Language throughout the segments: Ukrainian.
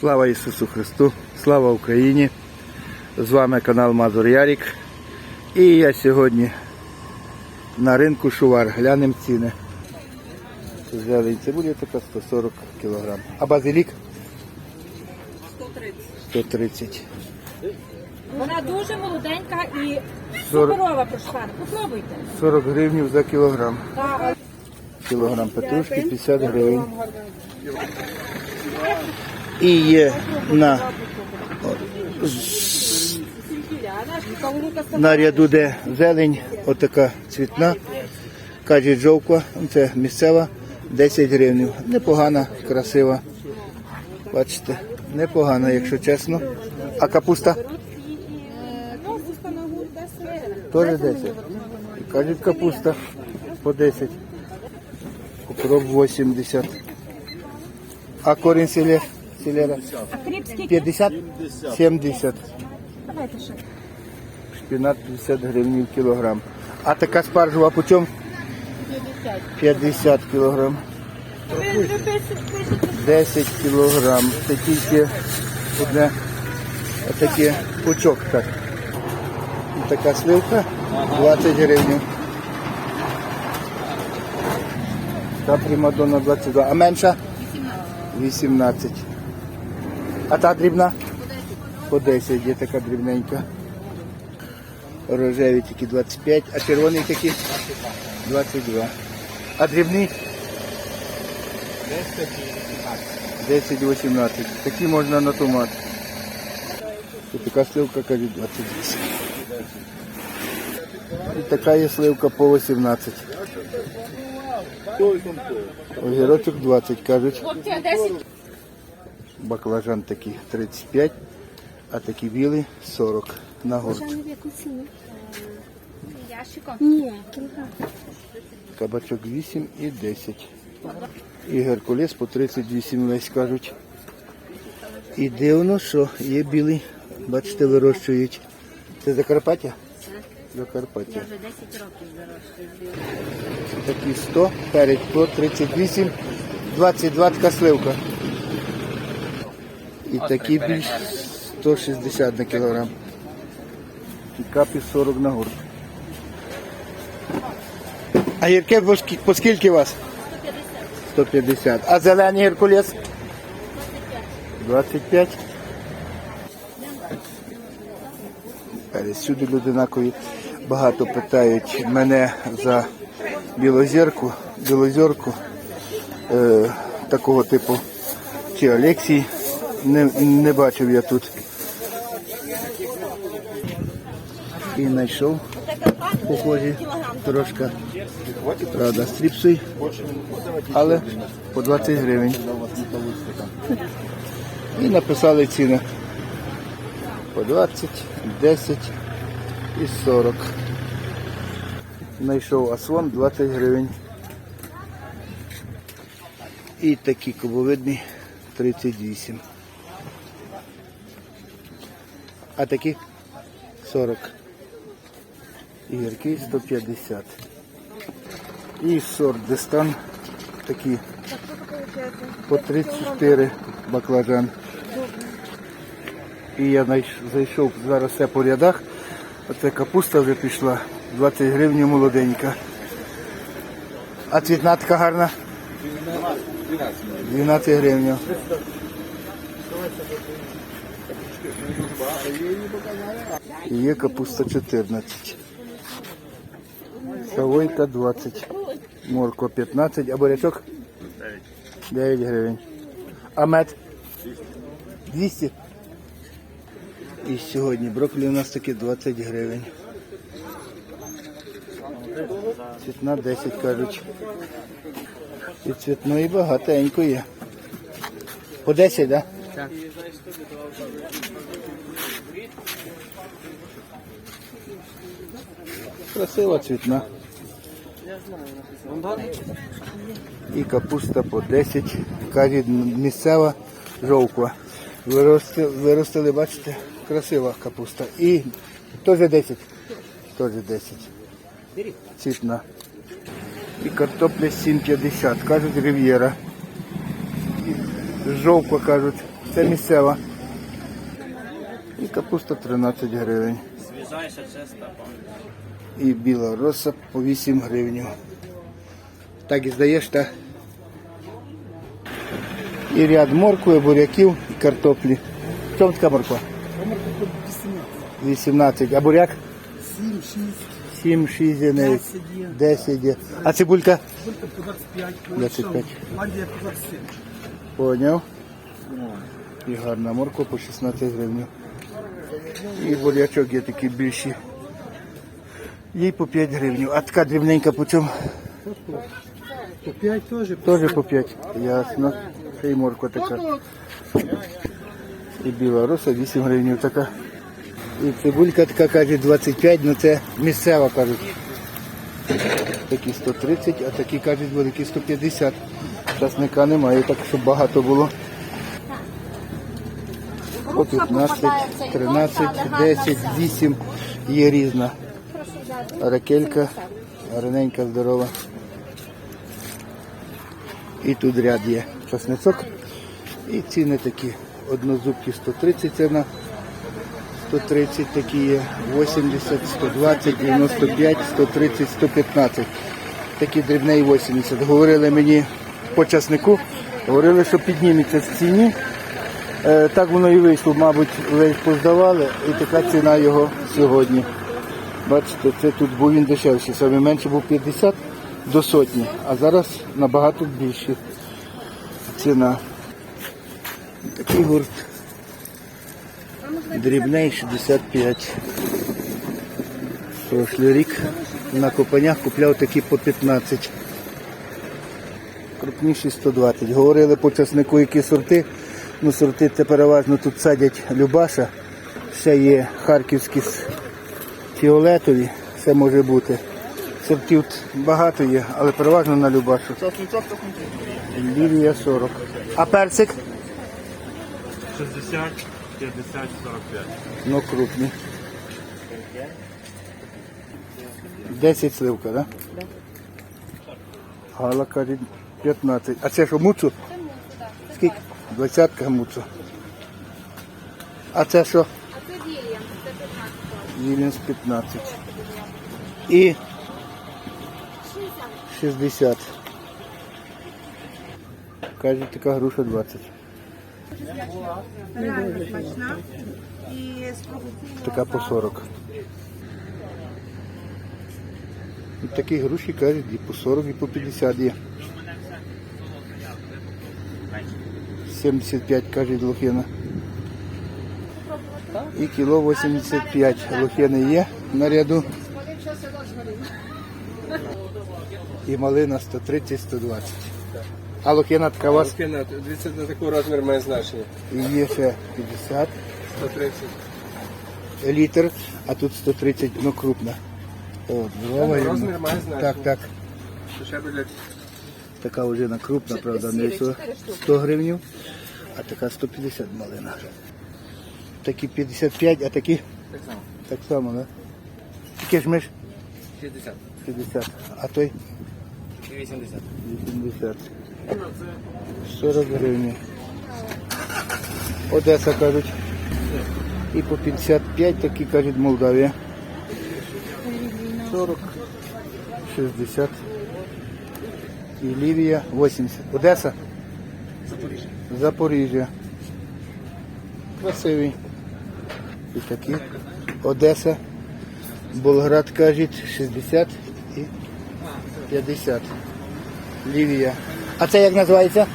Слава Ісусу Христу, слава Україні! З вами канал Мазур Ярік. І я сьогодні на ринку Шувар. Глянемо ціни. Зелень цибулі така 140 кг. А базилік 130. 130. Вона дуже молоденька і Сорок. суперова прошпар. Попробуйте. 40 гривень за кілограм. Так. Кілограм петрушки 50 гривень. І є на, на ряду, де зелень, отака цвітна. Кажуть, жовква, це місцева, 10 гривень. Непогана, красива. Бачите, непогана, якщо чесно. А капуста? Теж 10. І кажуть, капуста по 10. Укроп 80. А корінь селе- селера? А 50? 70. Давайте ще. Шпінат 50 гривень в кілограм. А така спаржева чому? 50 кілограм. 10 кілограм. Це тільки одне отаке пучок. Так. І така сливка 20 гривень. Та примадонна 22. А менша? 18. А та дрібна? По 10 є така дрібненька. Рожеві тільки 25, а червоний такі 22. А дрібний? 10 і 18. Такі можна на томат. І така сливка, кажуть, 28. І така є сливка по 18. Огірочок 20, кажуть. 10? Баклажан такий 35, а такий білий 40 на горд. в яку ціну? Ящиком. Ні. Кабачок 8 і 10. І геркулес по 38 лесь кажуть. І дивно, що є білий. Бачите, вирощують. Це Закарпаття? Закарпаття. Вже 10 років зарощую. Такі 100, перець по 38, 22 така сливка. І такі більш 160 на кілограм. І капі 40 на горд. А гірке по скільки у вас? 150. А зелений геркулес? 25. Перець Всюди люди однакові. Багато питають мене за білозірку, білозірку е, такого типу чи Олексій. Не, не бачив я тут. І знайшов похожі трошки. Правда, стріпсуй, але по 20 гривень. І написали ціни. По 20, 10 і 40. Знайшов асвон 20 гривень. І такі кубовидні 38. А такі 40. І гіркий 150. І сорт дистан такі по 34 баклажан. І я зайшов зараз все по рядах. Оце капуста вже пішла. 20 гривень молоденька. А цвітна така гарна? 12 гривень. Є капуста 14. Савойка 20. Морква 15, а бурячок? 9 гривень. А мед? 200. І сьогодні брокколі у нас таки 20 гривень. Цвітна 10 кажуть. І цвітної багатенько є. По 10, так? Так. Красива цвітна. І капуста по 10. Кажуть, місцева жовква. Вирости, виростили, бачите, красива капуста. І теж 10. Теж 10. Цвітна. І картопля 7,50. Кажуть, рив'єра. І Жовква, кажуть, Це місцева. І капуста 13 гривень. Свіжайша, чиста, І біла роса по 8 гривень. Так і здаєш, так? І ряд моркви, буряків і картоплі. В чому така морква? 18. А буряк? 7, 6, 7, 6 дней. 10 є. 10. А цибулька? Сколько по 25, 25. Ландія по 27. Поняв. І гарна морква по 16 гривень. І бурячок є такі більші. Їй по 5 гривень. А така дрібненька по чому? По 5 теж. Теж по 5. Ясно. Ще й морква така. І біла роса 8 гривень така. І цибулька така каже 25, ну це місцева кажуть. Такі 130, а такі кажуть великі 150. Часника немає, так щоб багато було. По 15, 13, 10, 8 є різна. Ракелька, гарненька, здорова. І тут ряд є часничок. І ціни такі. Однозубки 130 ціна. 130 такі є, 80, 120, 95, 130, 115. Такі дрібне і 80. Говорили мені по часнику, говорили, що підніметься в ціні. Е, так воно і вийшло, мабуть, ви поздавали, і така ціна його сьогодні. Бачите, це тут був він дешевший. Саме менше був 50 до сотні, а зараз набагато більше ціна. Такий гурт. Дрібний 65. Прошлий рік на копанях купляв такі по 15. Крупніші 120. Говорили по часнику, які сорти. Ну, сорти це переважно тут садять Любаша. Ще є харківські фіолетові, все може бути. Сортів багато є, але переважно на Любашу. Лілія 40. А персик? 60, 50, 45. Ну, крупний. 10 сливка, да? Гала каже 15. А це що, муцу? Скільки? Двадцятка муцу. А це що? А це Вільям, це 15. Вільнюс 15. І 60. Каже, така груша 20. Така по 40. І такі груші кажуть і по 40, і по 50 є. 75 каже лохина. І кіло 85 лохини є на ряду. І малина 130-120. А лохина така у вас Кіна, дивіться, на такий розмір має значення. і є ще 50 130. літр, а тут 130, ну крупна. О. Ну, розмір має значення. Так, так. Ще Така вже крупна, правда, не 100, 100 гривень, а така 150 малина. Такі 55, а такі так само. так само, да? Такі ж миш 60. 50, а той 80. 80. 40 гривень. Одеса кажуть. І по 55 такі кажуть Молдавія. 40, 60. І Лівія 80. Одеса? Запоріжжя. Запоріжжя. Красивий. І такі. Одеса. Болград кажуть 60 і 50. Лівія. А це як називається?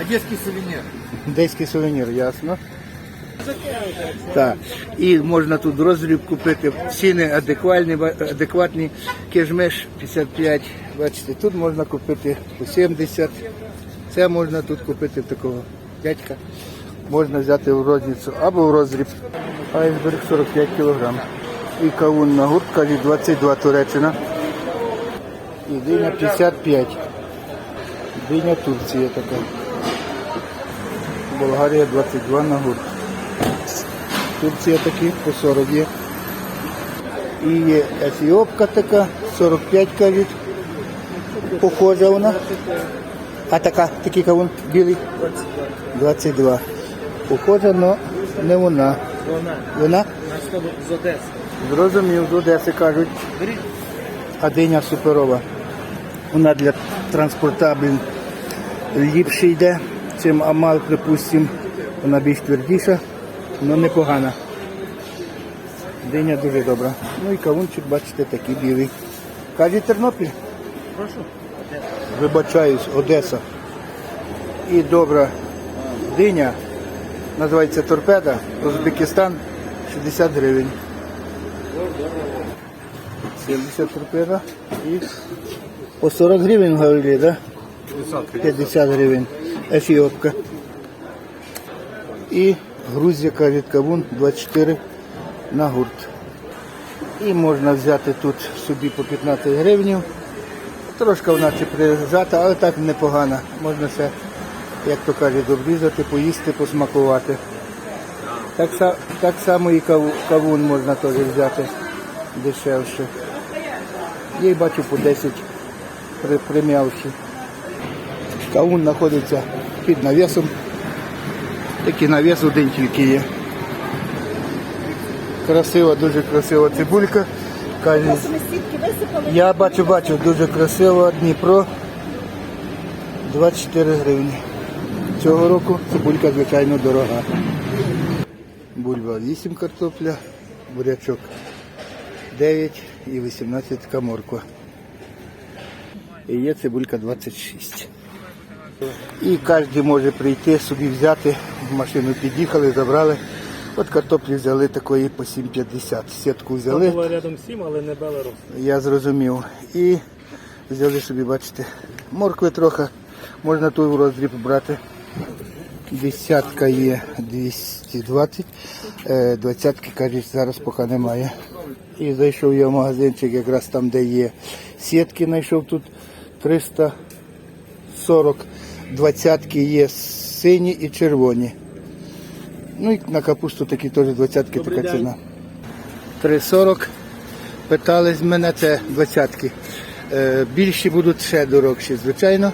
Одеський сувенір. Одеський сувенір, ясно. Так. І можна тут розріб купити. Ціни адекватні, адекватні. Кежмеш 55. Бачите, тут можна купити по 70. Це можна тут купити такого дядька. Можна взяти в розницю або в розріб. Айсберг 45 кг. І кавун на гурт, каже 22 Туреччина. І диня 55. Диня Турція така. Болгарія 22 на гурт. Турція такі по 40 є. І є Ефіопка така, 45 кажуть. Похожа вона. А така, такий кавун білий? 22. Похожа, але не вона. Вона з Одеси. Зрозумів, з Одеси кажуть. А диня суперова. Вона для транспортабель ліпше йде, чим Амал, припустимо. Вона більш твердіша, але непогана. Диня дуже добра. Ну і кавунчик, бачите, такий білий. Каже Тернопіль? Прошу. Вибачаюсь, Одеса. І добра диня. Називається торпеда. Узбекистан 60 гривень. 70 торпеда. І по 40 гривень говорили. Да? 50 гривень. Ефіопка. І Грузія, каже, кавун 24 на гурт. І можна взяти тут собі по 15 гривень. Трошки вона чи прижата, але так непогана. Можна ще, як то кажуть, обрізати, поїсти, посмакувати. Так, так само і кавун можна теж взяти дешевше. Є бачу по 10 при, прим'явши. Кавун знаходиться під навісом. Такий навіс один тільки є. Красива, дуже красива цибулька. Каже, я бачу, бачу, дуже красиво. Дніпро 24 гривні. Цього року цибулька, звичайно, дорога. Бульба 8 картопля, бурячок 9 і 18 морква. І є цибулька 26. І кожен може прийти, собі взяти, в машину під'їхали, забрали. От картоплі взяли такої по 7,50. Сітку взяли. Була рядом сім, але не Белорус. Я зрозумів. І взяли собі, бачите, моркви трохи, можна ту в роздріб брати. Десятка є 220, е, двадцятки, кажуть, зараз поки немає. І зайшов я в магазинчик, якраз там, де є сітки, знайшов тут 340. Двадцятки є сині і червоні. Ну і на капусту такі теж двадцятки така ціна. 340 питали з мене це двадцятки. Е, більші будуть ще дорогші, звичайно.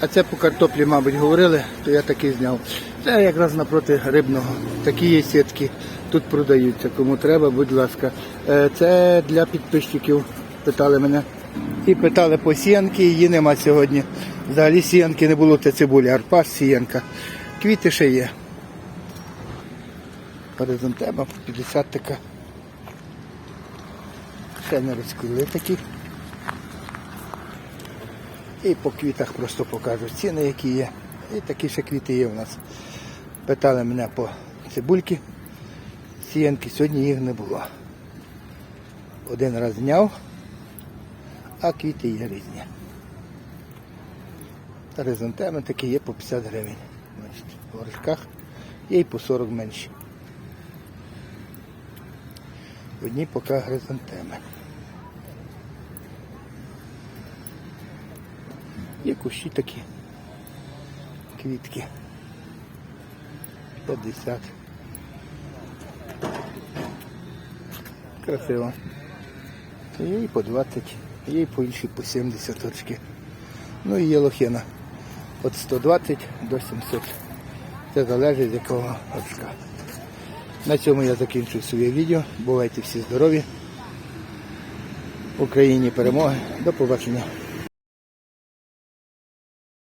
А це по картоплі, мабуть, говорили, то я такий зняв. Це якраз напроти рибного. Такі є сітки. Тут продаються. Кому треба, будь ласка. Е, це для підписчиків. Питали мене. І питали по сіянки, її нема сьогодні. Взагалі сіянки не було, це цибуля, арпаш, сіянка. Квіти ще є. Горизонтема по 50 така. Ще не розкрили такі. І по квітах просто покажу ціни, які є. І такі ще квіти є у нас. Питали мене по цибульки. Сіянки сьогодні їх не було. Один раз зняв, а квіти є різні. Горизонтеми такі є по 50 гривень. В горшках є і по 40 менші. Одні поки горизонтеми. Є кущі такі. Квітки. 50. Красиво. Є і по 20, є і по інші по 70 очки. Ну і є лохина. Від 120 до 700. Це залежить з якого очка. На цьому я закінчую своє відео. Бувайте всі здорові. Україні перемоги. До побачення.